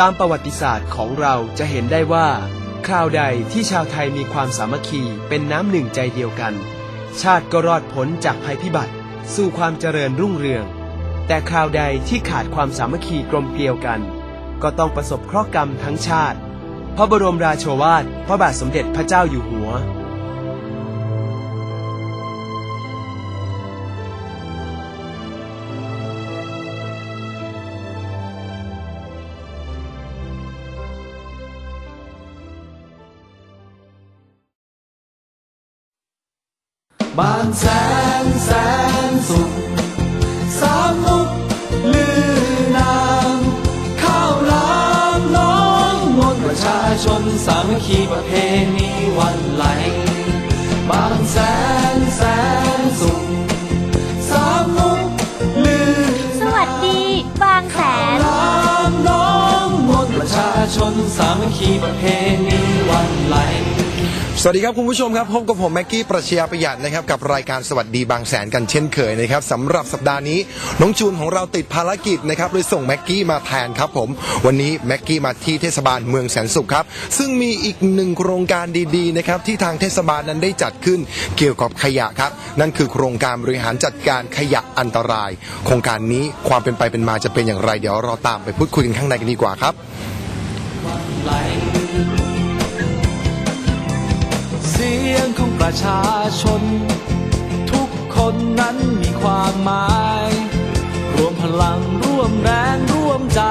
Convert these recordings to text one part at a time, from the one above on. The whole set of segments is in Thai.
ตามประวัติศาสตร์ของเราจะเห็นได้ว่า คราวใดที่ชาวไทยมีความสามัคคีเป็นน้ำหนึ่งใจเดียวกัน ชาติก็รอดพ้นจากภัยพิบัติ สู่ความเจริญรุ่งเรือง แต่คราวใดที่ขาดความสามัคคีกลมเกลียวกัน ก็ต้องประสบเคราะห์กรรมทั้งชาติ พระบรมราโชวาท พระบาทสมเด็จพระเจ้าอยู่หัว บ้านแสนแสนสุขสามมุกลือนามข้าวหลามน้องมนต์ประชาชนสามัคคีประเพณีวันไหลบ้านแสนแสนสุขสามมุกลือสวัสดี บางแสนลามน้องมนต์ประชาชนสามัคคีประเพณีวันไหล สวัสดีครับคุณผู้ชมครับพบกับผมแม็กกี้ประชยาประหยัดนะครับกับรายการสวัสดีบางแสนกันเช่นเคยนะครับสำหรับสัปดาห์นี้น้องจูนของเราติดภารกิจนะครับเลยส่งแม็กกี้มาแทนครับผมวันนี้แม็กกี้มาที่เทศบาลเมืองแสนสุขครับซึ่งมีอีกหนึ่งโครงการดีๆนะครับที่ทางเทศบาลนั้นได้จัดขึ้นเกี่ยวกับขยะครับนั่นคือโครงการบริหารจัดการขยะอันตราย โครงการนี้ความเป็นไปเป็นมาจะเป็นอย่างไร เดี๋ยวเราตามไปพูดคุยกันข้างในกันดีกว่าครับ ประชาชน ทุกคนนั้นมีความหมาย รวมพลังร่วมแรงร่วมใจ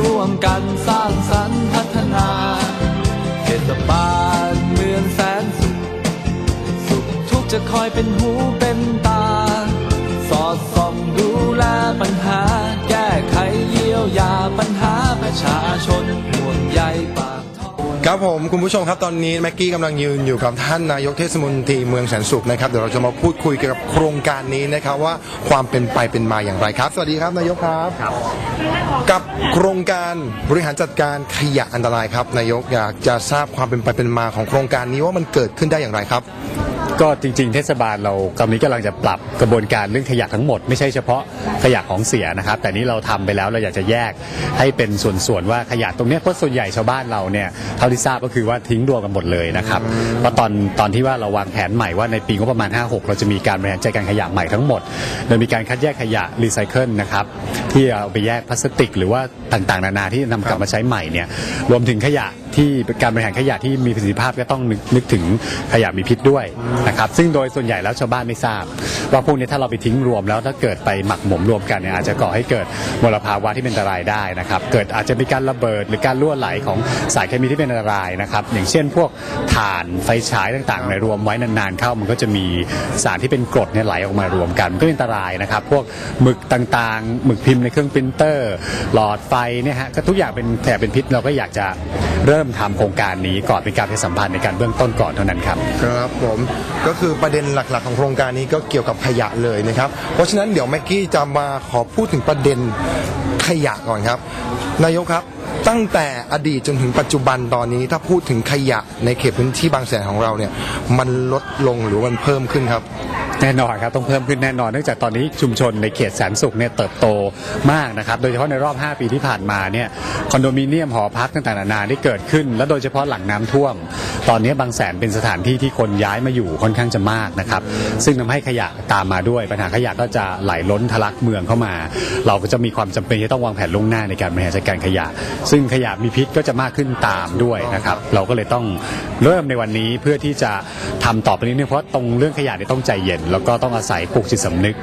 ร่วมกันสร้างสรรค์พัฒนาเทศบาลเมืองแสนสุข สุขทุกจะคอยเป็นหูเป็นตา สอดส่องดูแลปัญหา แก้ไขเยียวยาปัญหาประชาชนห่วงใยปาก ครับผมคุณผู้ชมครับตอนนี้แม็กกี้กำลังยืนอยู่กับท่านนายกเทศมนตรีเมืองแสนสุขนะครับเดี๋ยวเราจะมาพูดคุยเกี่ยวกับโครงการนี้นะครับว่าความเป็นไปเป็นมาอย่างไรครับ สวัสดีครับนายกครับ กับโครงการบริหารจัดการขยะอันตรายครับ นายกอยากจะทราบความเป็นไปเป็นมาของโครงการนี้ว่ามันเกิดขึ้นได้อย่างไรครับ ก็จริงๆ เทศบาลเรากำลังนี้กำลังจะปรับกระบวนการเรื่องขยะทั้งหมด ไม่ใช่เฉพาะขยะของเสียนะครับ แต่นี้เราทำไปแล้วเราอยากจะแยกให้เป็นส่วนๆว่าขยะตรงนี้เพราะส่วนใหญ่ชาวบ้านเราเนี่ยเท่าที่ทราบก็คือว่าทิ้งรวมกันหมดเลยนะครับเพราะตอนตอนที่ว่าเราวางแผนใหม่ว่าในปีงบประมาณ 56 เราจะมีการบริหารจัดการขยะใหม่ทั้งหมด โดยมีการคัดแยกขยะรีไซเคิลนะครับที่เอาไปแยกพลาสติก หรือว่าต่างๆ นานาที่นำกลับมาใช้ใหม่เนี่ยรวมถึงขยะ ที่การบริหารขยะที่มีประสิทธิภาพก็ต้องนึกนึกถึงขยะมีพิษด้วยนะครับซึ่งโดยส่วนใหญ่แล้วชาวบ้านไม่ทราบ ว่าพวกนี้ถ้าเราไปทิ้งรวมแล้วถ้าเกิดไปหมักหมมรวมกันเนี่ยอาจจะก่อให้เกิดมลภาวะที่เป็นอันตรายได้นะครับเกิดอาจจะมีการระเบิดหรือการรั่วไหลของสารเคมีที่เป็นอันตรายนะครับอย่างเช่น พวกถ่านไฟฉายต่างๆในรวมไว้นานๆเข้ามันก็จะมีสารที่เป็นกรดเนี่ยไหลออกมารวมกันก็เป็นอันตรายนะครับ พวกหมึกต่างๆหมึกพิมพ์ในเครื่องปรินเตอร์ หลอดไฟเนี่ยฮะก็ทุกอย่างเป็นแถบเป็นพิษเราก็อยากจะเริ่มทำโครงการนี้ก่อนเป็นการประชาสัมพันธ์ในการเบื้องต้นก่อนเท่านั้นครับครับผมก็คือประเด็นหลักๆ ของโครงการนี้ก็เกี่ยวกับขยะเลยนะครับ เพราะฉะนั้นเดี๋ยวแม็กกี้จะมาขอพูดถึงประเด็นขยะก่อนครับ นายกครับตั้งแต่อดีตจนถึงปัจจุบันตอนนี้ถ้าพูดถึงขยะในเขตพื้นที่บางแสนของเราเนี่ย มันลดลงหรือมันเพิ่มขึ้นครับ แน่นอนครับต้องเพิ่มขึ้นแน่นอนเนื่องจากตอนนี้ชุมชนในเขตแสนสุขเนี่ยเติบโตมากนะครับโดยเฉพาะในรอบ 5 ปีที่ผ่านมาเนี่ยคอนโดมิเนียมหอพักต่างๆนานาที่เกิดขึ้น และโดยเฉพาะหลังน้ำท่วม ตอนนี้บางแสนเป็นสถานที่ที่คนย้ายมาอยู่ค่อนข้างจะมากนะครับซึ่งทำให้ขยะตามมาด้วย ปัญหาขยะก็จะไหลล้นทะลักเมืองเข้ามา เราก็จะมีความจำเป็นที่ต้องวางแผนล่วงหน้าในการบริหารจัดการขยะ ซึ่งขยะมีพิษก็จะมากขึ้นตามด้วยนะครับเราก็เลยต้องเริ่มในวันนี้เพื่อที่จะทำต่อไปนี้เพราะตรงเรื่องขยะเนี่ยต้องใจเย็นแล้วก็ต้องอาศัยปลูกจิตสำนึก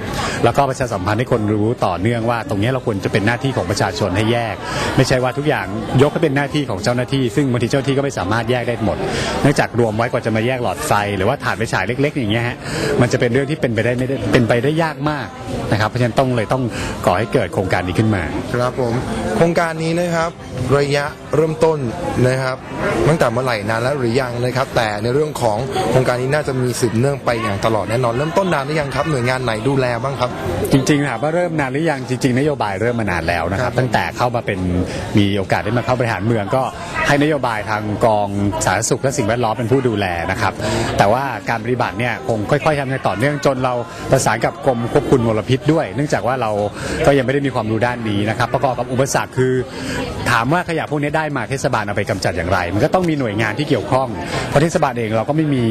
แล้วก็ประชาสัมพันธ์ให้คนรู้ต่อเนื่องว่า ตรงนี้เราควรจะเป็นหน้าที่ของประชาชนให้แยก ไม่ใช่ว่าทุกอย่างยกให้เป็นหน้าที่ของเจ้าหน้าที่ ซึ่งบางทีเจ้าหน้าที่ก็ไม่สามารถแยกได้หมด เนื่องจากรวมไว้กว่าจะมาแยกหลอดไฟ หรือว่าถ่านไฟฉายเล็ก ๆ อย่างเงี้ยฮะมันจะเป็นเรื่องที่เป็นไปได้ไม่ได้เป็นไปได้ยากมากนะครับเพราะฉะนั้นต้องเลยต้องก่อให้เกิดโครงการนี้ขึ้นมาครับผมโครงการนี้นะครับระยะเริ่มต้นนะครับตั้งแต่เมื่อไหร่นานแล้วหรือยังนะครับ แต่ในเรื่องของโครงการนี้น่าจะมีสืบเนื่องไปอย่างตลอดแน่นอนเริ่มต้นนานหรือยังครับ หน่วยงานไหนดูแลบ้างครับ จริงๆถามว่าเริ่มนานหรือยังจริง ๆ นโยบายเริ่มมานานแล้วนะคครัรับบตั้งแต่เข้ามาเป็นมีโอกาสได้มาเข้าบริหารเมืองก็ให้นโยบายทางกองสาธารณสุขและสิ่งแวดล้อมเป็นผู้ดูแลนะครับ แต่ว่าการปฏิบัติเนี่ยคงค่อยๆทำอย่างต่อเนื่องจนเราประสานกับกรมควบคุมมลพิษด้วย เนื่องจากว่าเราก็ยังไม่ได้มีความรู้ด้านนี้นะครับ ประกอบกับอุปสรรคคือ ถามว่าขยะพวกนี้ได้มาเทศบาลเอาไปกำจัดอย่างไร มันก็ต้องมีหน่วยงานที่เกี่ยวข้องเพราะเทศบาลเองเราก็ไม่มี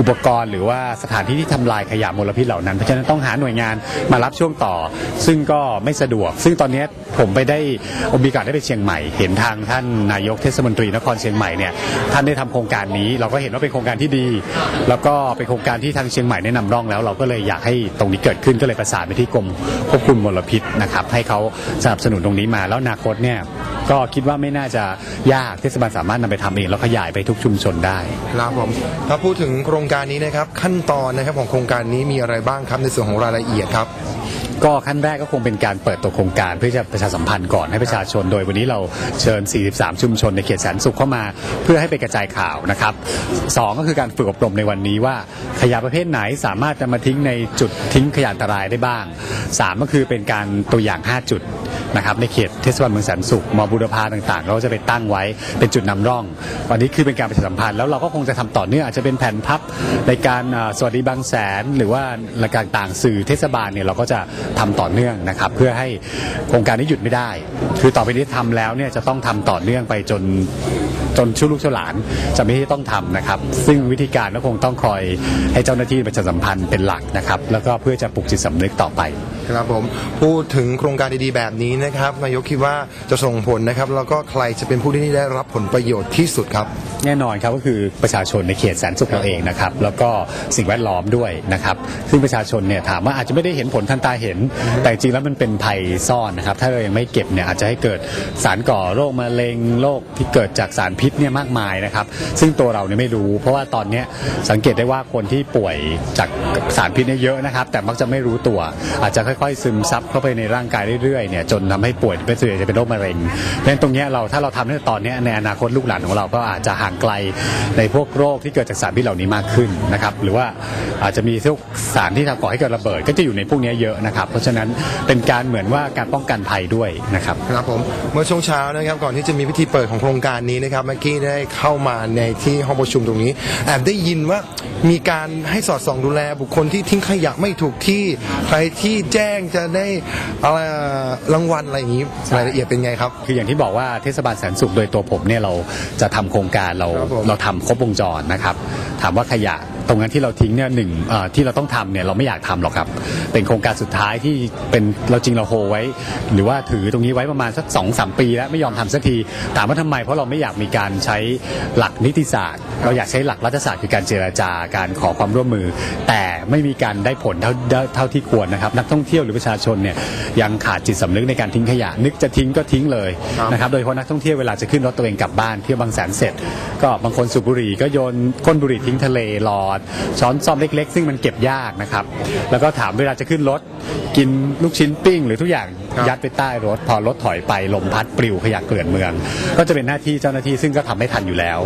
อุปกรณ์ หรือว่าสถานที่ที่ทำลายขยะมลพิษเหล่านั้น เพราะฉะนั้นต้องหาหน่วยงานมารับช่วงต่อ ซึ่งก็ไม่สะดวก ซึ่งตอนนี้ผมไปได้โมีโอกาสได้ไปเชียงใหม่ เห็นทางท่านนายกเทศมนตรีนครเชียงใหม่เนี่ยท่านได้ทำโครงการนี้ เราก็เห็นว่าเป็นโครงการที่ดี แล้วก็เป็นโครงการที่ทางเชียงใหม่แนะนำร่องแล้ว เราก็เลยอยากให้ตรงนี้เกิดขึ้นก็เลยประสานไปที่กรมควบคุมมลพิษนะครับให้เขาสนับสนุนตรงนี้มาแล้วอนาคตเนี่ยก็คิดว่าไม่น่าจะยากเทศบาลสามารถนำไปทำเองแล้วขยายไปทุกชุมชนได้ ครับผมถ้าพูดถึงโครงการนี้นะครับขั้นตอนนะครับของโครงการนี้มีอะไรบ้างครับในส่วนของรายละเอียดครับก็ขั้นแรกก็คงเป็นการเปิดตัวโครงการเพื่อจะประชาสัมพันธ์ก่อนให้ประชาชน โดยวันนี้เราเชิญ 43 ชุมชนในเขตแสนสุขเข้ามา เพื่อให้ไปกระจายข่าวนะครับสองก็คือการฝึกอบรมในวันนี้ว่าขยะประเภทไหนสามารถจะมาทิ้งในจุดทิ้งขยะอันตรายได้บ้างสามก็คือเป็นการตัวอย่าง 5 จุด นะครับในเขตเทศบาลเมืองแสนสุขมอบุรพาต่างๆ เราจะไปตั้งไว้เป็นจุดนำร่อง วันนี้คือเป็นการประชาสัมพันธ์แล้วเราก็คงจะทำต่อเนื่องอาจจะเป็นแผ่นพับในการสวัสดีบางแสน หรือว่ารายการต่างสื่อเทศบาลเนี่ยเราก็จะทำต่อเนื่องนะครับ เพื่อให้โครงการนี้หยุดไม่ได้ คือต่อไปนี้ทำแล้วเนี่ยจะต้องทำต่อเนื่องไปจนจนชั่วลูกชั่วหลานจะไม่ได้ต้องทำนะครับ ซึ่งวิธีการก็คงต้องคอยให้เจ้าหน้าที่ประชาสัมพันธ์เป็นหลักนะครับ แล้วก็เพื่อจะปลุกจิตสำนึกต่อไป ครับผมพูดถึงโครงการดีๆแบบนี้นะครับนายกคิดว่าจะส่งผลนะครับแล้วก็ใครจะเป็นผู้ที่ได้รับผลประโยชน์ที่สุดครับ แน่นอนครับก็คือประชาชนในเขตแสนสุขเราเองนะครับแล้วก็สิ่งแวดล้อมด้วยนะครับซึ่งประชาชนเนี่ยถามว่าอาจจะไม่ได้เห็นผลทันตาเห็น แต่จริงๆแล้วมันเป็นภัยซ่อนนะครับถ้าเรายังไม่เก็บเนี่ยอาจจะให้เกิดสารก่อโรคมะเร็งโรคที่เกิดจากสารพิษเนี่ยมากมายนะครับซึ่งตัวเราเนี่ยไม่รู้ เพราะว่าตอนเนี้ยสังเกตได้ว่าคนที่ป่วยจากสารพิษเนี่ยเยอะนะครับ แต่มักจะไม่รู้ตัว อาจจะค่อยๆ ซึมซับเข้าไปในร่างกายเรื่อยๆเนี่ยจนทำให้ป่วยเป็นส่วนใหญ่จะเป็นโรคมะเร็งเพราะฉะนั้นตรงนี้เราถ้าเราทำในตอนนี้ในอนาคตลูกหลานของเราก็อาจจะห่างไกลในพวกโรคที่เกิดจากสารพิษเหล่านี้มากขึ้นนะครับหรือว่าอาจจะมีพวกสารที่ทำก่อให้เกิดระเบิด ก็จะอยู่ในพวกนี้เยอะนะครับเพราะฉะนั้นเป็นการเหมือนว่าการป้องกันภัยด้วยนะครับครับผมเมื่อช่วงเช้านะครับก่อนที่จะมีพิธีเปิดของโครงการนี้นะครับเมื่อกี้ได้เข้ามาในที่ห้องประชุมตรงนี้แอบได้ยินว่ามีการให้สอดส่องดูแลบุคคลที่ทิ้งขยะไม่ถูกที่ใครที่แจ้งจะได้อะไรรางวัลอะไรอย่างนี้รายละเอียดเป็นไงครับ คืออย่างที่บอกว่าเทศบาลแสนสุขโดยตัวผมเนี่ยเราจะทำโครงการเราครับผมเราทำครบวงจรนะครับ ถามว่าขยะ ตรงนั้นที่เราทิ้งเนี่ยหนึ่งเอ่อที่เราต้องทำเนี่ยเราไม่อยากทำหรอกครับ เป็นโครงการสุดท้ายที่เป็นเราจริงเราโฮไว้ หรือว่าถือตรงนี้ไว้ประมาณสักสองสามปีแล้วไม่ยอมทำสักทีถามว่าทำไม เพราะเราไม่อยากมีการใช้หลักนิติศาสตร์ เราอยากใช้หลักรัฐศาสตร์คือการเจรจาการขอความร่วมมือ แต่ไม่มีการได้ผลเท่าเท่าที่ควรนะครับนักท่องเที่ยวหรือประชาชนเนี่ยยังขาดจิตสำนึกในการทิ้งขยะ นึกจะทิ้งก็ทิ้งเลยครับนะครับโดยเฉพาะนักท่องเที่ยวเวลาจะขึ้นรถตัวเองกลับบ้านเที่ยวบางแสนเสร็จ ก็บางคนสูบบุหรี่ก็โยนก้นบุหรี่ทิ้งทะเลหลอดช้อนซ่อมเล็ก ๆ ซึ่งมันเก็บยากนะครับ แล้วก็ถามเวลาจะขึ้นรถกินลูกชิ้นปิ้งหรือทุกอย่าง ยัดไปใต้รถ พอรถถอยไปลมพัดปลิวขยะเกลื่อนเมือง ก็จะเป็นหน้าที่เจ้าหน้าที่ซึ่งก็ทำไม่ทันอยู่แล้ว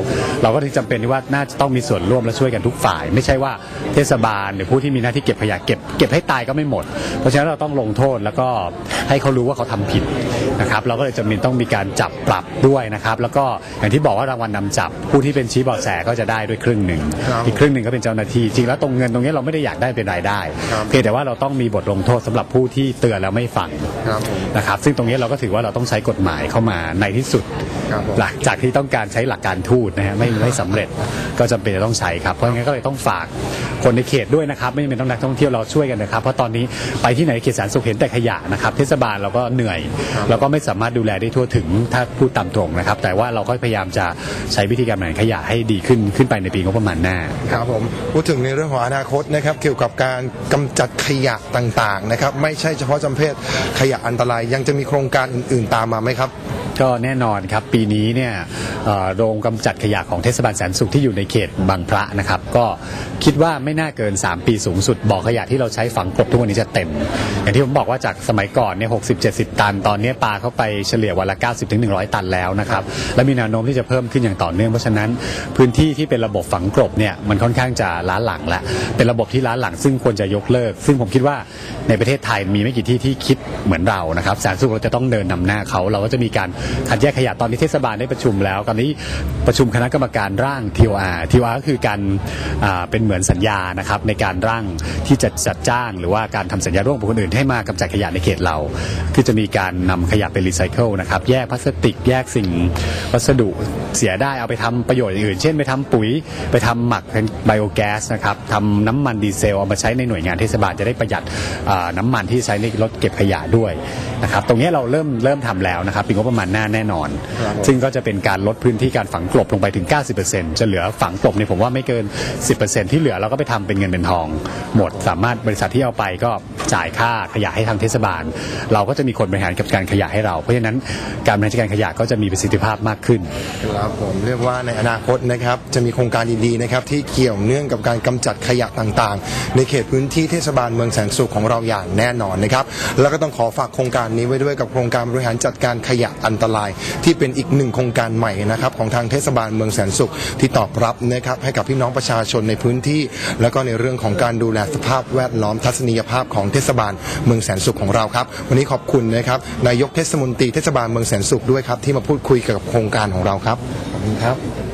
เราก็ถึงจำเป็นที่ว่าน่าจะต้องมีส่วนร่วมและช่วยกันทุกฝ่าย ไม่ใช่ว่าเทศบาลหรือผู้ที่มีหน้าที่เก็บขยะเก็บเก็บให้ตายก็ไม่หมด เพราะฉะนั้นเราต้องลงโทษแล้วก็ให้เขารู้ว่าเขาทำผิดนะครับเราก็เลยจำเป็นต้องมีการจับปรับด้วยนะครับ แล้วก็อย่างที่บอกว่ารางวัลนำจับ ผู้ที่เป็นชี้เบาะแสก็จะได้ด้วยครึ่งหนึ่งครับอีกครึ่งหนึ่งก็เป็นเจ้าหน้าที่จริงแล้วตรงเงินตรงนี้เราไม่ได้อยากได้เป็นรายได้ครับเพียงแต่ว่าเราต้องมีบทลงโทษสำหรับผู้ที่เตือนแล้วไม่ฟังครับผมนะครับ ซึ่งตรงนี้เราก็ถือว่าเราต้องใช้กฎหมายเข้ามาในที่สุดครับผม หลังจากที่ต้องการใช้หลักการทูตนะฮะไม่ไม่สำเร็จก็จำเป็นจะต้องใช้ครับเพราะงั้นก็เลยต้องฝากคนในเขตด้วยนะครับ ไม่จำเป็นต้องนักท่องเที่ยวเราช่วยกันนะครับเพราะตอนนี้ไปที่ไหนเขตแสนสุขเห็นแต่ขยะนะครับเทศบาลเราก็เหนื่อยเราก็ไม่สามารถดูแลได้ทั่วถึงถ้าพูดตามตรงนะครับ แต่ว่าเราก็พยายามจะใช้วิธีการบริหารขยะให้ดีขึ้นขึ้นไปในปีงบประมาณหน้า ครับผมพูดถึงในเรื่องของอนาคตนะครับเกี่ยวกับการกำจัดขยะต่างๆนะครับไม่ใช่เฉพาะจำเพศขยะอัันตรายยังจะมีโครงการอื่น ๆ ตามมาไหมครับก็แน่นอนครับ ปีนี้เนี่ยโรงกำจัดขยะของเทศบาลแสนสุขที่อยู่ในเขตบางพระนะครับ ก็คิดว่าไม่น่าเกิน 3 ปีสูงสุดบ่อขยะที่เราใช้ฝังกลบทุกวันนี้จะเต็ม อย่างที่ผมบอกว่าจากสมัยก่อนเนี่ยหกสิบเจ็ดสิบตัน ตอนนี้ปลาเข้าไปเฉลี่ยวันละ 90ถึง100ตันแล้วนะครับ และมีแนวโน้มที่จะเพิ่มขึ้นอย่างต่อเนื่องเพราะฉะนั้นพื้นที่ที่เป็นระบบฝังกลบเนี่ยมันค่อนข้างจะล้าหลังและเป็นระบบที่ล้าหลังซึ่งควรจะยกเลิก ซึ่งผมคิดว่าในประเทศไทยมีไม่กี่ที่ที่คิดเหมือนเราเรานะครับแสนสุขเราจะต้องเดินนำหน้าเขาเราก็จะมีการคัดแยกขยะตอนนี้เทศบาลได้ประชุมแล้วตอนนี้ประชุมคณะกรรมการร่าง TOR TOR ก็คือการเป็นเหมือนสัญญานะครับในการร่างที่จะจัดจ้าง หรือว่าการทำสัญญาร่วมกับคนอื่นให้มากำจัดขยะในเขตเรา คือจะมีการนำขยะไปรีไซเคิลนะครับแยกพลาสติกแยกสิ่งวัสดุเสียได้เอาไปทำประโยชน์อื่น เช่นไปทำปุ๋ยไปทำหมักเป็นไบโอแก๊สนะครับทำน้ำมันดีเซลเอามาใช้ในหน่วยงานเทศบาลจะได้ประหยัดน้ำมันที่ใช้ในรถเก็บขยะด้วยนะครับตรงนี้เราเริ่มเริ่มทำแล้วนะครับเป็นงบประมาณหน้าแน่นอนครับผมซึ่งก็จะเป็นการลดพื้นที่การฝังกลบลงไปถึง 90%จะเหลือฝังกลบเนี่ยผมว่าไม่เกิน 10%ที่เหลือเราก็ไปทำเป็นเงินเป็นทอง หมดสามารถบริษัทที่เอาไปก็จ่ายค่าขยะให้ทางเทศบาล เราก็จะมีคนบริหารจัดการขยะให้เรา เพราะฉะนั้นการบริหารจัดการขยะก็จะมีประสิทธิภาพมากขึ้นครับผมเรียกว่าในอนาคตนะครับจะมีโครงการดีๆนะครับที่เกี่ยวเนื่องกับการกำจัดขยะต่างๆ ในเขตพื้นที่เทศบาลเมืองแสนสุขของเราอย่างแน่นอนนะครับแล้วก็ต้องขอฝากโครงการนี้ไว้ด้วยกับโครงการบริหารจัดการขยะอันตราย ที่เป็นอีกหนึ่งโครงการใหม่นะครับของทางเทศบาลเมืองแสนสุขที่ตอบรับนะครับให้กับพี่น้องประชาชนในพื้นที่ แล้วก็ในเรื่องของการดูแลสภาพแวดล้อมทัศนียภาพของเทศบาลเมืองแสนสุขของเราครับ วันนี้ขอบคุณนะครับนายกเทศมนตรีเทศบาลเมืองแสนสุขด้วยครับที่มาพูดคุยกับโครงการของเราครับขอบคุณครับ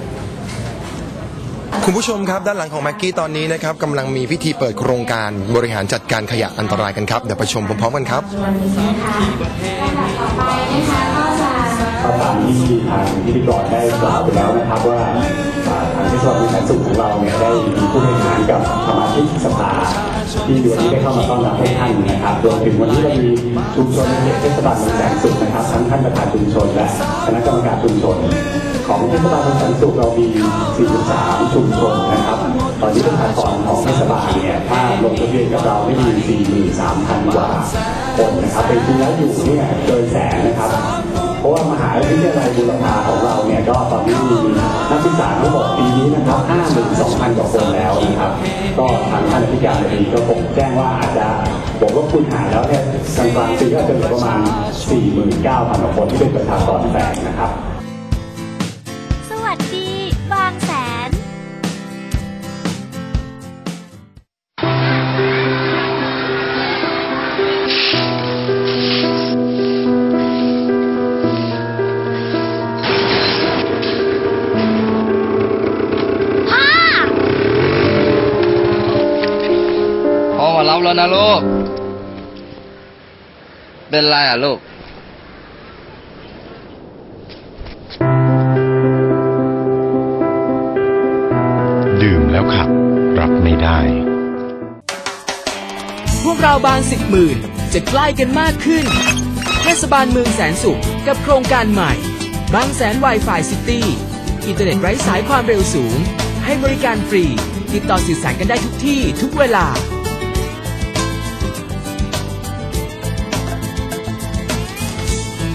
คุณผู้ชมครับด้านหลังของแม็กกี้ตอนนี้นะครับกำลังมีพิธีเปิดโครงการบริหารจัดการขยะอันตรายกันครับ เดี๋ยวไปชมพร้อมๆกันครับก็ตามที่ทางพิธีกรได้กล่าวไปแล้วนะครับว่าทางเทศบาลเมืองแสนสุขของเราเนี่ยได้มีผู้บริหารกับสมาชิกสภาที่วันนี้ได้เข้ามาต้อนรับให้ท่านนะครับรวมถึงวันนี้เรามีชุมชนในเขตเทศบาลเมืองแสนสุขนะครับทั้งท่านประธานชุมชนและคณะกรรมการชุมชน ของเทศบาลเมืองแสนสุขเรามี 43 ชุมชนนะครับ ตอนนี้ประชากรของเทศบาลเนี่ยถ้าลงทะเบียนกับเราได้มี 43,000 กว่าคนนะครับเป็นจริงแล้วอยู่เนี่ยเกินแสนนะครับ เพราะว่ามหาวิทยาลัยบูรพาของเราเนี่ยก็ตอนนี้มีนักศึกษาทั้งหมดปีนี้นะครับ 52,000 กว่าคนแล้วนะครับ ก็ทางท่านอธิการบดีก็คงแจ้งว่าอาจจะบอกว่าคุณหารแล้วเนี่ยกลางกลางๆปีก็จะเหลือประมาณ 49,000 กว่าคนที่เป็นประชากรแฝงนะครับ นะลูก เป็นไรอะลูก ดื่มแล้วขับ รับไม่ได้ พวกเราบางสิบหมื่นจะใกล้กันมากขึ้น เทศบาลเมืองแสนสุขกับโครงการใหม่ บางแสน Wi-Fi City อินเทอร์เน็ตไร้สายความเร็วสูง ให้บริการฟรี ติดต่อสื่อสารกันได้ทุกที่ทุกเวลา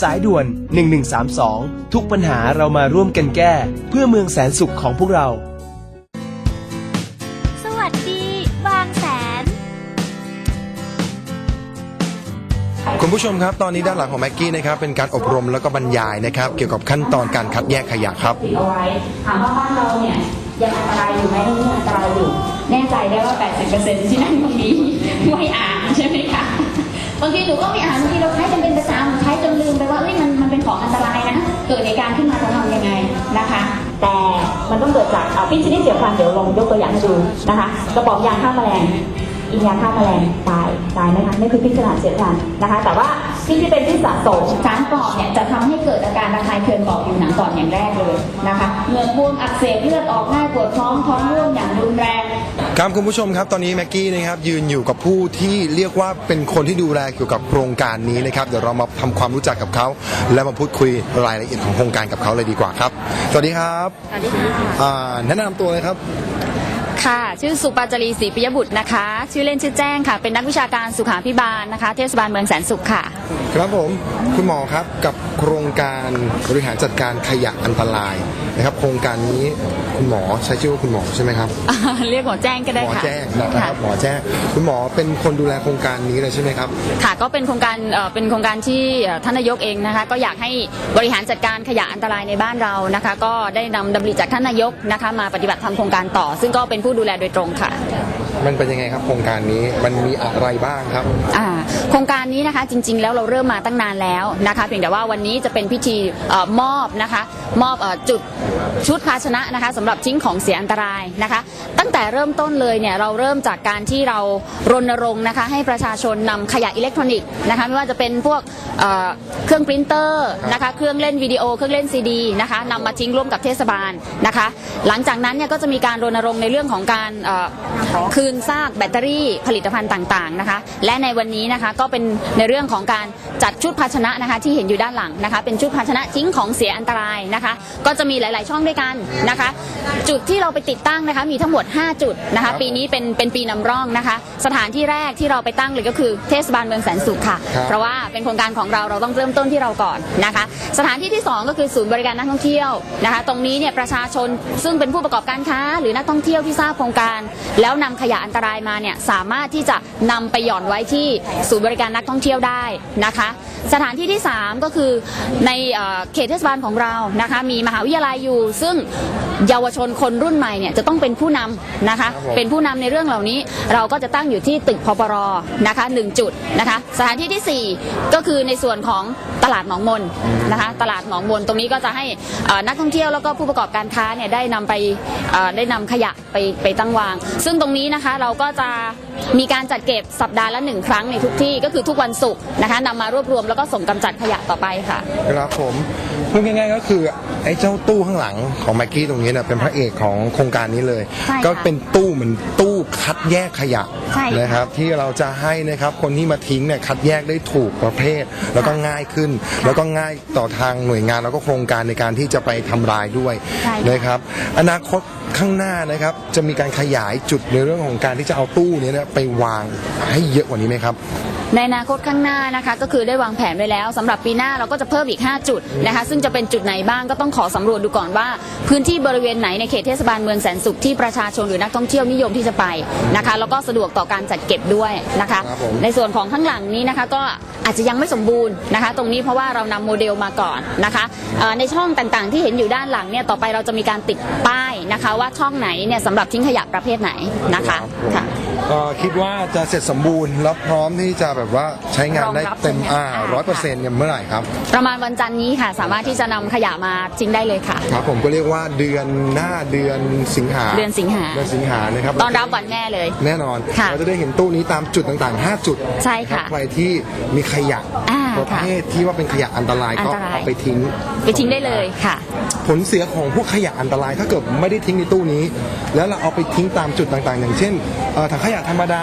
สายด่วน 1132 ทุกปัญหาเรามาร่วมกันแก้ เพื่อเมืองแสนสุขของพวกเรา สวัสดี บางแสน คุณผู้ชมครับ ตอนนี้ด้านหลังของแม็กกี้นะครับ เป็นการอบรมแล้วก็บรรยายนะครับ เกี่ยวกับขั้นตอนการคัดแยกขยะครับติดเอาไว้ถามว่าบ้านเราเนี่ยยังอันตรายอยู่ไหมตรงนี้อันตรายอยู่ แน่ใจได้ว่า 80%ที่นั่งตรงนี้ไม่อ่านใช่ไหมคะ บางทีหนูก็ไม่อ่านบางทีเราใช้จนเป็นประจำใช้ จนลืมไปว่าเอ้ยมันมันเป็นของอันตรายนะ เกิดเหตุการณ์ขึ้นมาจะทำยังไงนะคะ แต่มันต้องเกิดจากอ่าพิษชนิดเสียฟันเดี๋ยวลองยกตัวอย่างให้ดูนะคะกระป๋องยาฆ่าแมลงกินยาฆ่าแมลงตายตายไหมคะนี่คือพิษขนาดเสียฟันนะคะ แต่ว่าพิษที่เป็นพิษสะสมสารกรอบเนี่ยจะทำให้เกิดอาการระคายเคืองต่อผิวหนังก่อนอย่างแรกเลยนะคะเหงื่อบวมอักเสบเลือดออกง่ายปวดท้องท้องร่วงอย่างรุนแรง ครับคุณผู้ชมครับตอนนี้แม็กกี้นะครับยืนอยู่กับผู้ที่เรียกว่าเป็นคนที่ดูแลเกี่ยวกับโครงการนี้นะครับเดี๋ยวเรามาทำความรู้จักกับเขา และมาพูดคุยรายละเอียดของโครงการกับเขาเลยดีกว่าครับ สวัสดีครับสวัสดีค่ะ อ่าแนะนำตัวเลยครับ ค่ะ ชื่อสุปาจารีศรีปิยบุตรนะคะ ชื่อเล่นชื่อแจ้งค่ะ เป็นนักวิชาการสุขาพิบาลนะคะ เทศบาลเมืองแสนสุขค่ะ ครับผมคุณหมอครับกับโครงการบริหารจัดการขยะอันตราย นะครับ โครงการนี้คุณหมอใช้ชื่อว่าคุณหมอใช่ไหมครับเรียกหมอแจ้งก็ได้หมอค่ะ แจ้งนะครับค่ะหมอแจ้งคุณหมอเป็นคนดูแลโครงการนี้เลยใช่ไหมครับ ค่ะก็เป็นโครงการเอ่อเป็นโครงการที่เอ่อท่านนายกเองนะคะ ก็อยากให้บริหารจัดการขยะอันตรายในบ้านเรานะคะ ก็ได้นำดำริจากท่านนายกนะคะ มาปฏิบัติทำโครงการต่อ ซึ่งก็เป็นผู้ดูแลโดยตรงค่ะ มันเป็นยังไงครับ โครงการนี้มันมีอะไรบ้างครับอ่าโครงการนี้นะคะจริง ๆ แล้วเราเริ่มมาตั้งนานแล้วนะคะ เพียงแต่ว่าวันนี้จะเป็นพิธีออมอบนะคะ มอบออจุดชุดภาชนะนะคะสำหรับทิ้งของเสียอันตรายนะคะ ตั้งแต่เริ่มต้นเลยเนี่ยเราเริ่มจากการที่เรารณรงค์นะคะ ให้ประชาชนนำขยะอิเล็กทรอนิกส์นะคะไม่ว่าจะเป็นพวกเเครื่องปรินเตอร์นะคะเครื่องเล่นวิดีโอเครื่องเล่นซีดีนะคะนำมาทิ้งร่วมกับเทศบาลนะคะ หลังจากนั้นเนี่ยก็จะมีการรณรงค์ในเรื่องของการเอ่อคืนซากแบตเตอรี่ผลิตภัณฑ์ต่างๆนะคะ และในวันนี้นะคะก็เป็นในเรื่องของการจัดชุดภาชนะนะคะที่เห็นอยู่ด้านหลังนะคะ เป็นชุดภาชนะทิ้งของเสียอันตรายนะคะ ก็จะมีหลาย ๆ ช่องด้วยกันนะคะ จุดที่เราไปติดตั้งนะคะมีทั้งหมด 5 จุดนะคะ ปีนี้เป็นเป็นปีนำร่องนะคะ สถานที่แรกที่เราไปตั้งเลยก็คือเทศบาลเมืองแสนสุขค่ะครับเพราะว่าเป็นโครงการของเราเราต้องเริ่มต้นที่เราก่อนนะคะ สถานที่ที่ 2 ก็คือศูนย์บริการนักท่องเที่ยวนะคะ ตรงนี้เนี่ยประชาชนซึ่งเป็นผู้ประกอบการค้า หรือนักท่องเที่ยวที่ทราบโครงการ แล้วนำขยะอันตรายมาเนี่ยสามารถที่จะนำไปหย่อนไว้ที่ศูนย์บริการนักท่องเที่ยวได้นะคะ สถานที่ที่ 3 ก็คือในเอ่อเขตเทศบาลของเรานะคะมีมหาวิทยาลัยอยู่ ซึ่งเยาวชนคนรุ่นใหม่เนี่ยจะต้องเป็นผู้นำนะคะครับผมเป็นผู้นำในเรื่องเหล่านี้ เราก็จะตั้งอยู่ที่ตึกพปรนะคะหนึ่งจุดนะคะสถานที่ที่ 4 ก็คือในส่วนของตลาดหนองมนนะคะตลาดหนองมนตรงนี้ก็จะให้เอ่อนักท่องเที่ยวแล้วก็ผู้ประกอบการค้าเนี่ยได้นำไปเอ่อได้นำขยะไปไปตั้งวาง ซึ่งตรงนี้นะคะเราก็จะมีการจัดเก็บสัปดาห์ละหนึ่งครั้งในทุกที่ก็คือทุกวันศุกร์นะคะนำมารวบรวมแล้วก็ส่งกำจัดขยะต่อไปค่ะครับผมพูดง่ายๆก็คือไอ้เจ้าตู้ข้างหลังของแม็กกี้ตรงนี้เนี่ยเป็นพระเอกของโครงการนี้เลยใช่ค่ะก็เป็นตู้เหมือนตู้ คัดแยกขยะใช่ค่ะนะครับ ที่เราจะให้นะครับคนที่มาทิ้งเนี่ยคัดแยกได้ถูกประเภท แล้วก็ง่ายขึ้น แล้วก็ง่ายต่อทางหน่วยงานแล้วก็โครงการในการที่จะไปทำลายด้วยใช่ค่ะ นะครับ อนาคตข้างหน้านะครับจะมีการขยายจุดในเรื่องของการที่จะเอาตู้เนี้เนี่ยไปวางให้เยอะกว่านี้ไหมครับ ในอนาคตข้างหน้านะคะก็คือได้วางแผนไว้แล้วสำหรับปีหน้าเราก็จะเพิ่มอีก 5 จุดนะคะซึ่งจะเป็นจุดไหนบ้างก็ต้องขอสำรวจดูก่อนว่า พื้นที่บริเวณไหนในเขตเทศบาลเมืองแสนสุขที่ประชาชนหรือนักท่องเที่ยวนิยมที่จะไปนะคะแล้วก็สะดวกต่อการจัดเก็บด้วยนะคะครับผมในส่วนของข้างหลังนี้นะคะก็อาจจะยังไม่สมบูรณ์นะคะ ตรงนี้เพราะว่าเรานำโมเดลมาก่อนนะคะเอ่อในช่องต่างๆ ที่เห็นอยู่ด้านหลังเนี่ยต่อไปเราจะมีการติดป้ายนะคะ ว่าช่องไหนเนี่ยสำหรับทิ้งขยะประเภทไหนนะคะค่ะ ก็คิดว่าจะเสร็จสมบูรณ์แล้วพร้อมที่จะแบบว่าใช้งานได้เต็มรองรับอ่าใช่ไหมร้อยเปอร์เซ็นต์เมื่อไหร่ครับ ประมาณวันจันทร์นี้ค่ะ สามารถที่จะนำขยะมาทิ้งได้เลยค่ะ ครับ ผมก็เรียกว่าเดือนหน้าเดือนสิงหาเดือนสิงหา เดือนสิงหานะครับ ตอนรับวันแม่เลย แน่นอน ค่ะเราจะได้เห็นตู้นี้ตามจุดต่างๆ 5 จุดใช่ค่ะ นรับใครที่มีขยะ อ่า ประเภทที่ว่าเป็นขยะอันตรายก็อันตรายเอาไปทิ้ง ไปทิ้งได้เลยค่ะ ผลเสียของพวกขยะอันตรายถ้าเกิดไม่ได้ทิ้งในตู้นี้ แล้วเราเอาไปทิ้งตามจุดต่างๆ อย่างเช่นเอ่อถังขยะธรรมดา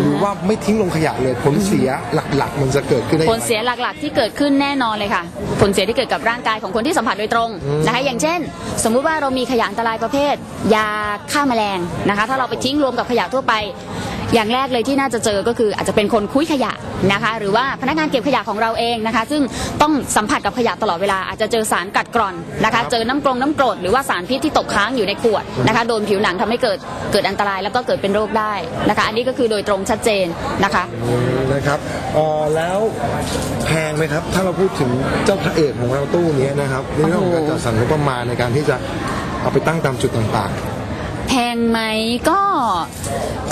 หรือว่าไม่ทิ้งลงขยะเลย ผลเสียหลักๆ มันจะเกิดขึ้นได้ผลเสียหลักๆ ที่เกิดขึ้นแน่นอนเลยค่ะ ผลเสียที่เกิดกับร่างกายของคนที่สัมผัสโดยตรงนะคะอย่างเช่น สมมุติว่าเรามีขยะอันตรายประเภท ยาฆ่าแมลงนะคะ ถ้าเราไปทิ้งรวมกับขยะทั่วไปอย่างแรกเลยที่น่าจะเจอก็คืออาจจะเป็นคนคุ้ยขยะนะคะ หรือว่าพนักงานเก็บขยะของเราเองนะคะ ซึ่งต้องสัมผัสกับขยะตลอดเวลาอาจจะเจอสารกัดกร่อนนะคะ เจอน้ำกรงน้ำกรดหรือว่าสารพิษที่ตกค้างอยู่ในขวดนะคะ โดนผิวหนังทำให้เกิดเกิดอันตรายแล้วก็เกิดเป็นโรคได้นะคะ อันนี้ก็คือโดยตรงชัดเจนนะคะนะครับเออแล้วแพงไหมครับ ถ้าเราพูดถึงเจ้าพระเอกของเราตู้นี้นะครับในเรื่องของการจัดสรรงบประมาณในการที่จะเอาไปตั้งตามจุดต่างแพ งไหมก็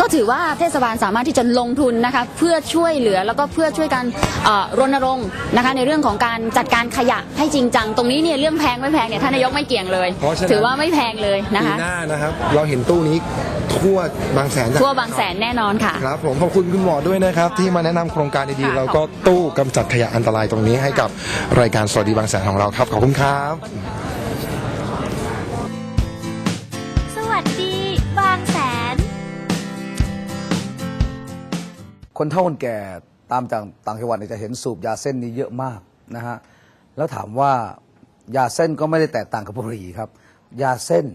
ก็ถือว่าเทศบาลสามารถที่จะลงทุนนะคะเพื่อช่วยเหลือแล้วก็เพื่อช่วยกันเอ่อรณรงค์นะคะในเรื่องของการจัดการขยะให้จริงจัง ตรงนี้เนี่ยเรื่องแพงไม่แพงเนี่ยท่านนายกไม่เกี่ยงเลยเพราะฉะนั้นถือว่าไม่แพงเลยๆนะปีคะหน้านะครับเราเห็นตู้นี้ทั่วบางแสนทั่วบางแสนแน่นอนค่ะครับผมขอบคุณคุณหมอด้วยนะครับ ที่มาแนะนำโครงการดีๆค่ะแล้วก็ตู้กำจัดขยะอันตรายตรงนี้ให้กับรายการสวัสดีบางแสนของเราครับขอบคุณครับ สวัสดีบางแสน คนเฒ่าคนแก่ตามต่างต่างจังหวัดเนี่ยจะเห็นสูบยาเส้นนี้เยอะมากนะฮะแล้วถามว่ายาเส้นก็ไม่ได้แตกต่างกับบุหรี่ครับ ยาเส้น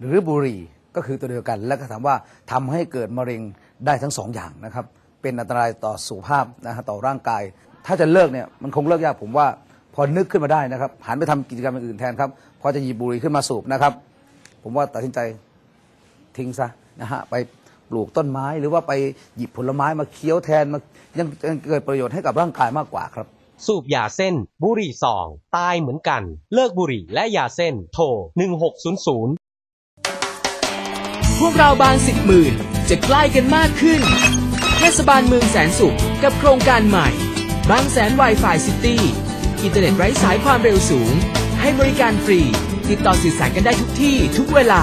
หรือบุหรี่ก็คือตัวเดียวกัน แล้วก็ถามว่าทำให้เกิดมะเร็งได้ทั้งสองอย่างนะครับ เป็นอันตรายต่อสุขภาพนะฮะต่อร่างกาย ถ้าจะเลิกเนี่ยมันคงเลิกยากผมว่าพอนึกขึ้นมาได้นะครับหันไปทำกิจกรรมอื่นแทนครับพอจะหยิบบุหรี่ขึ้นมาสูบนะครับ ผมว่าตัดสินใจ ทิ้งซะนะฮะไปปลูกต้นไม้หรือว่าไปหยิบผลไม้มาเคี้ยวแทนมายังยังเกิดประโยชน์ให้กับร่างกายมากกว่าครับ สูบยาเส้น บุหรี่ซอง ตายเหมือนกัน เลิกบุหรี่และยาเส้น โทร 1600 พวกเราบางสิบหมื่นจะใกล้กันมากขึ้น เทศบาลเมืองแสนสุขกับโครงการใหม่ บางแสน Wi-Fi City อินเทอร์เน็ตไร้สายความเร็วสูง ให้บริการฟรี ติดต่อสื่อสารกันได้ทุกที่ทุกเวลา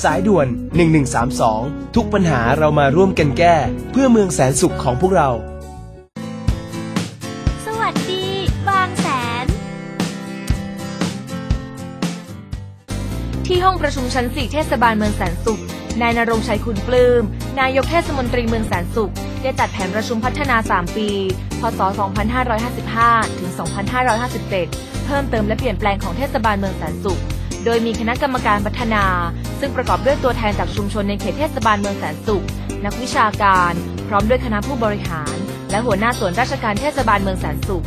สายด่วน 1132 ทุกปัญหาเรามาร่วมกันแก้ เพื่อเมืองแสนสุขของพวกเรา สวัสดี บางแสน ที่ห้องประชุมชั้น 4 เทศบาลเมืองแสนสุข นายนรงชัยคุณปลื้ม นายกเทศมนตรีเมืองแสนสุข ได้จัดแผนประชุมพัฒนา 3 ปี พศ 2555 ถึง 2557 เพิ่มเติมและเปลี่ยนแปลงของเทศบาลเมืองแสนสุข โดยมีคณะกรรมการพัฒนา ซึ่งประกอบด้วยตัวแทนจากชุมชนในเขตเทศบาลเมืองแสนสุข นักวิชาการ พร้อมด้วยคณะผู้บริหาร และหัวหน้าส่วนราชการเทศบาลเมืองแสนสุข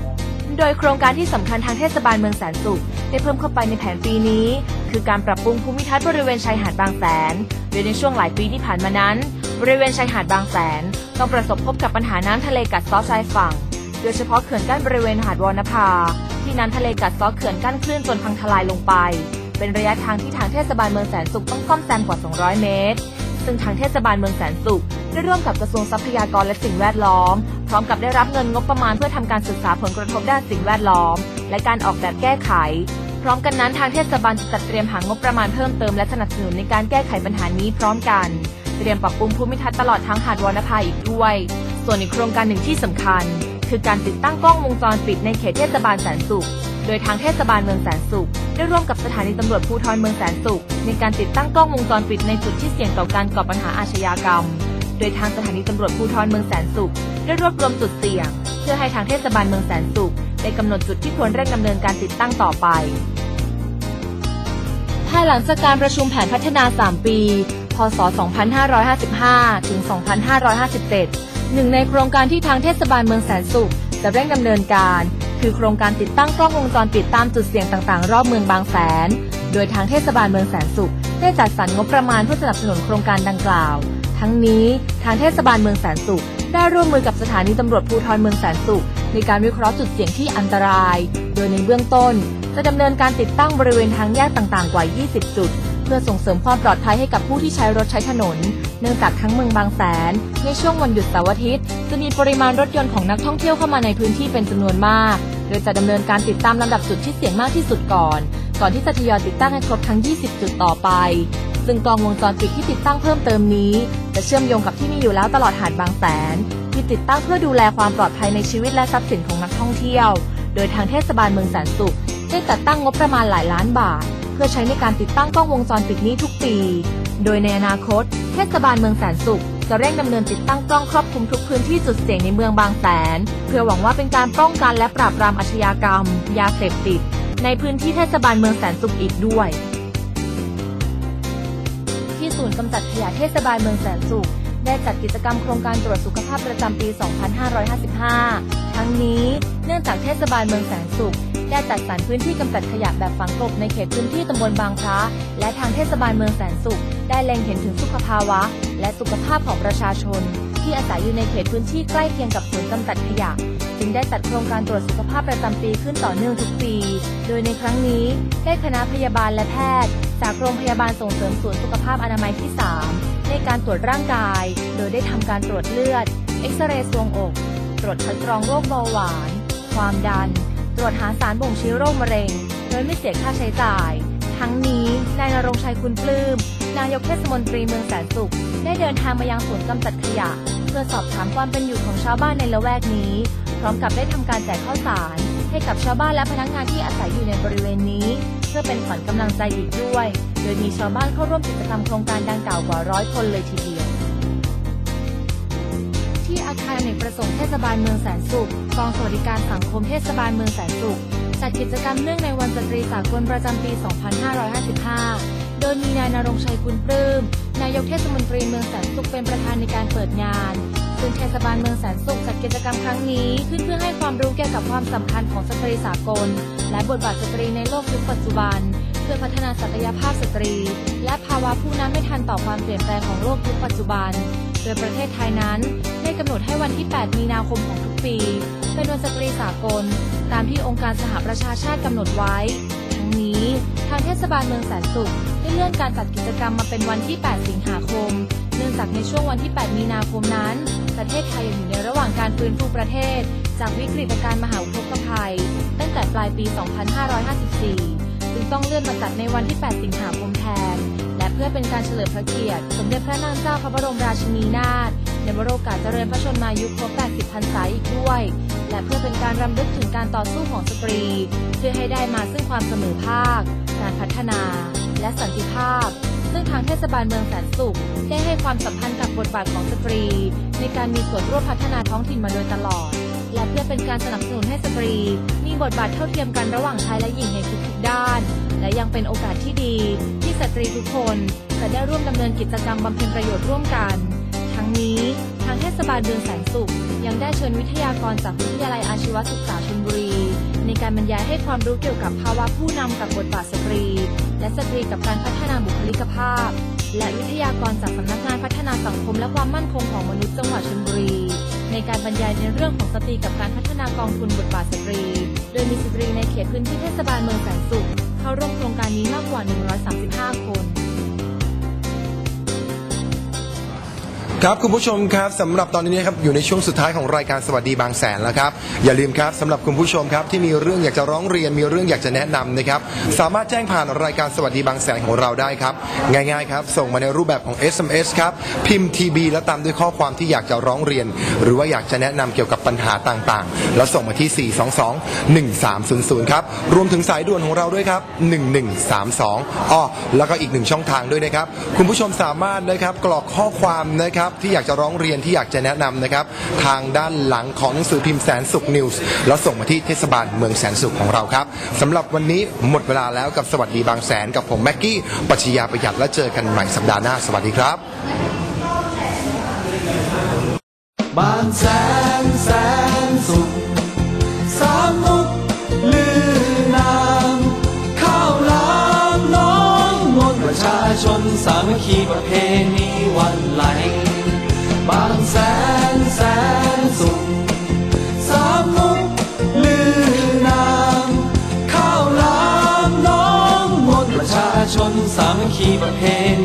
โดยโครงการที่สำคัญทางเทศบาลเมืองแสนสุขได้เพิ่มเข้าไปในแผนปีนี้ คือการปรับปรุงภูมิทัศน์บริเวณชายหาดบางแสนโดยในช่วงหลายปีที่ผ่านมานั้น บริเวณชายหาดบางแสนต้องประสบพบกับปัญหาน้ำทะเลกัดเซาะชายฝั่ง โดยเฉพาะเขื่อนกั้นบริเวณหาดวรรณภาที่น้ำทะเลกัดเซาะเขื่อนกั้นคลื่นจนพังทลายลงไป เป็นระยะทางที่ทางเทศบาลเมืองแสนสุขต้องซ่อมแซมกว่า 200 เมตร ซึ่งทางเทศบาลเมืองแสนสุขได้ร่วมกับกระทรวงทรัพยากรและสิ่งแวดล้อม พร้อมกับได้รับเงินงบประมาณเพื่อทำการศึกษาผลกระทบด้านสิ่งแวดล้อม และการออกแบบแก้ไข พร้อมกันนั้นทางเทศบาลจะจัดเตรียมหางบประมาณเพิ่มเติมและสนับสนุนในการแก้ไขปัญหานี้พร้อมกัน เตรียมปรับปรุงภูมิทัศน์ตลอดทั้งหาดวรรณภาอีกด้วย ส่วนอีกโครงการหนึ่งที่สำคัญ คือการติดตั้งกล้องวงจรปิดในเขตเทศบาลแสนสุข โดยทางเทศบาลเมืองแสนสุข ได้ร่วมกับสถานีตำรวจภูธรเมืองแสนสุข ในการติดตั้งกล้องวงจรปิดในจุดที่เสี่ยงต่อการก่อปัญหาอาชญากรรม โดยทางสถานีตำรวจภูธรเมืองแสนสุข ได้รวบรวมจุดเสี่ยง เพื่อให้ทางเทศบาลเมืองแสนสุขได้กำหนดจุดที่ควรเร่งดำเนินการติดตั้งต่อไป ภายหลังจากการประชุมแผนพัฒนา 3 ปี พศ 2555 ถึง 2557 หนึ่งในโครงการที่ทางเทศบาลเมืองแสนสุขจะเร่งดำเนินการ คือโครงการติดตั้งกล้องวงจรปิดตามจุดเสี่ยงต่างๆ รอบเมืองบางแสน โดยทางเทศบาลเมืองแสนสุข ได้จัดสรรงบประมาณเพื่อสนับสนุนโครงการดังกล่าว ทั้งนี้ทางเทศบาลเมืองแสนสุข ได้ร่วมมือกับสถานีตำรวจภูธรเมืองแสนสุข ในการวิเคราะห์จุดเสี่ยงที่อันตราย โดยในเบื้องต้น จะดำเนินการติดตั้งบริเวณทางแยกต่างๆ กว่า 20 จุด เพื่อส่งเสริมความปลอดภัยให้กับผู้ที่ใช้รถใช้ถนน เนื่องจากทั้งเมืองบางแสน ในช่วงวันหยุดเสาร์อาทิตย์ จะมีปริมาณรถยนต์ของนักท่องเที่ยวเข้ามาในพื้นที่เป็นจำนวนมาก โดยจะดำเนินการติดตามลำดับจุดที่เสี่ยงมากที่สุดก่อน ก่อนที่จะทยอยติดตั้งให้ครบทั้ง 20 จุดต่อไป ซึ่งกล้องวงจรปิดที่ติดตั้งเพิ่มเติมนี้ จะเชื่อมโยงกับที่มีอยู่แล้วตลอดหาดบางแสน ที่ติดตั้งเพื่อดูแลความปลอดภัยในชีวิตและทรัพย์สินของนักท่องเที่ยว โดยทางเทศบาลเมืองแสนสุขได้จัดตั้งงบประมาณหลายล้านบาท เพื่อใช้ในการติดตั้งกล้องวงจรปิดนี้ทุกปี โดยในอนาคต เทศบาลเมืองแสนสุข จะเร่งดำเนินติดตั้งกล้องครอบคลุมทุกพื้นที่จุดเสี่ยงในเมืองบางแสน เพื่อหวังว่าเป็นการป้องกันและปราบปรามอาชญากรรม ยาเสพติด ในพื้นที่เทศบาลเมืองแสนสุขอีกด้วย ที่ศูนย์กำจัดขยะเทศบาลเมืองแสนสุขได้จัดกิจกรรมโครงการตรวจสุขภาพประจำปี 2555 ทั้งนี้เนื่องจากเทศบาลเมืองแสนสุข ได้จัดสรรพื้นที่กำจัดขยะแบบฝังกลบในเขตพื้นที่ตำบลบางพระและทางเทศบาลเมืองแสนสุข ได้เล็งเห็นถึงสุขภาวะ และสุขภาพของประชาชน ที่อาศัยอยู่ในเขตพื้นที่ใกล้เคียงกับศูนย์กำจัดขยะ จึงได้จัดโครงการตรวจสุขภาพประจำปีขึ้นต่อเนื่องทุกปี โดยในครั้งนี้ได้คณะพยาบาลและแพทย์ จากโรงพยาบาลส่งเสริมศูนย์สุขภาพอนามัยที่ 3 ในการตรวจร่างกาย โดยได้ทำการตรวจเลือด เอ็กซเรย์ทรวงอก ตรวจคัดกรองโรคเบาหวาน ความดัน ตรวจหาสารบ่งชี้โรคมะเร็ง โดยไม่เสียค่าใช้จ่าย ทั้งนี้นายนรงชัยคุณปลื้มนายกเทศมนตรีเมืองแสนสุข ได้เดินทางมายังศูนย์กำจัดขยะ เพื่อสอบถามความเป็นอยู่ของชาวบ้านในละแวกนี้ พร้อมกับได้ทำการแจกข้าวสาร ให้กับชาวบ้านและพนักงานที่อาศัยอยู่ในบริเวณนี้ เพื่อเป็นขวัญกำลังใจอีกด้วย โดยมีชาวบ้านเข้าร่วมกิจกรรมโครงการดังกล่าวกว่าร้อยคนเลยทีเดียว เนกประสงค์เทศบาลเมืองแสนสุขกองสวัสดิการสังคมเทศบาลเมืองแสนสุขจัดกิจกรรมเนื่องในวันสตรีสากลประจำปี 2555 โดยมีนายนรงชัยคุณปลื้ม นายกเทศมนตรีเมืองแสนสุขเป็นประธานในการเปิดงานซึ่งเทศบาลเมืองแสนสุขจัดกิจกรรมครั้งนี้ขึ้นเพื่อให้ความรู้เกี่ยวกับความสำคัญของสตรีสากล และบทบาทสตรีในโลกยุคปัจจุบัน เพื่อพัฒนาศักยภาพสตรี และภาวะผู้นำไม่ทันต่อความเปลี่ยนแปลงของโลกยุคปัจจุบัน โดยประเทศไทยนั้นได้กำหนดให้วันที่ 8 มีนาคมของทุกปี เป็นวันสตรีสากล ตามที่องค์การสหประชาชาติกำหนดไว้ ทั้งนี้ทางเทศบาลเมืองแสนสุขได้เลื่อนการจัดกิจกรรมมาเป็นวันที่ 8 สิงหาคม เนื่องจากในช่วงวันที่ 8 มีนาคมนั้น ประเทศไทยยังอยู่ในระหว่างการฟื้นฟูประเทศ จากวิกฤตการณ์มหาอุทกภัย ตั้งแต่ปลายปี 2554 จึงต้องเลื่อนมาจัดในวันที่ 8 สิงหาคมแทน เพื่อเป็นการเฉลิมพระเกียรติ สมเด็จพระนางเจ้าพระบรมราชินีนาถในวโรกาสเจริญพระชนมายุครบ 80 พรรษาอีกด้วย และเพื่อเป็นการรำลึกถึงการต่อสู้ของสตรี เพื่อให้ได้มาซึ่งความเสมอภาค การพัฒนา และสันติภาพ ซึ่งทางเทศบาลเมืองแสนสุข ได้ให้ความสำคัญกับบทบาทของสตรี ในการมีส่วนร่วมพัฒนาท้องถิ่นมาโดยตลอด และเพื่อเป็นการสนับสนุนให้สตรี มีบทบาทเท่าเทียมกันระหว่างชายและหญิงในทุกๆด้าน และยังเป็นโอกาสที่ดี ที่สตรีทุกคนจะได้ร่วมดำเนินกิจกรรมบำเพ็ญประโยชน์ร่วมกัน ทั้งนี้ทางเทศบาลเมืองแสนสุข ยังได้เชิญวิทยากรจากวิทยาลัยอาชีวศึกษาชลบุรี ในการบรรยายให้ความรู้เกี่ยวกับภาวะผู้นำกับบทบาทสตรี และสตรีกับการพัฒนาบุคลิกภาพ และวิทยากรจากสำนักงานพัฒนาสังคมและความมั่นคงของมนุษย์จังหวัดชลบุรี ในการบรรยายในเรื่องของสตรีกับการพัฒนากองทุนบทบาทสตรี โดยมีสตรีในเขตพื้นที่เทศบาลเมืองแสนสุข เข้าร่วมโครงการนี้มากกว่า 135 คน ครับคุณผู้ชมครับสำหรับตอนนี้นะครับอยู่ในช่วงสุดท้ายของรายการสวัสดีบางแสนแล้วครับอย่าลืมครับสำหรับคุณผู้ชมครับที่มีเรื่องอยากจะร้องเรียนมีเรื่องอยากจะแนะนำนะครับสามารถแจ้งผ่านรายการสวัสดีบางแสนของเราได้ครับง่ายๆครับส่งมาในรูปแบบของ SMS ครับพิมพ์ TB แล้วตามด้วยข้อความที่อยากจะร้องเรียน หรือว่าอยากจะแนะนำเกี่ยวกับปัญหาต่างๆ แล้วส่งมาที่ 422 1300 ครับรวมถึงสายด่วนของเราด้วยครับ 1132อ้อแล้วก็อีกหนึ่งช่องทางด้วยนะครับคุณผู้ชมสามารถนะครับกรอกข้อความนะครับที่อยากจะร้องเรียนที่อยากจะแนะนำนะครับทางด้านหลังของหนังสือพิมพ์แสนสุขนิวส์แล้วส่งมาที่เทศบาลเมืองแสนสุขของเราครับสำหรับวันนี้หมดเวลาแล้วกับสวัสดีบางแสนกับผมแม็กกี้ปัชญาประหยัดและเจอกันใหม่สัปดาห์หน้าสวัสดีครับ บางแสนแสนสุขสามมุกลือนามข้าวหลามน้องมนต์ประชาชนสามัคคีประเพณีวันไหล บางแสนแสนสุขสามมุกลือนามข้าวลามน้องมนประชาชนสามัคคีประเพณ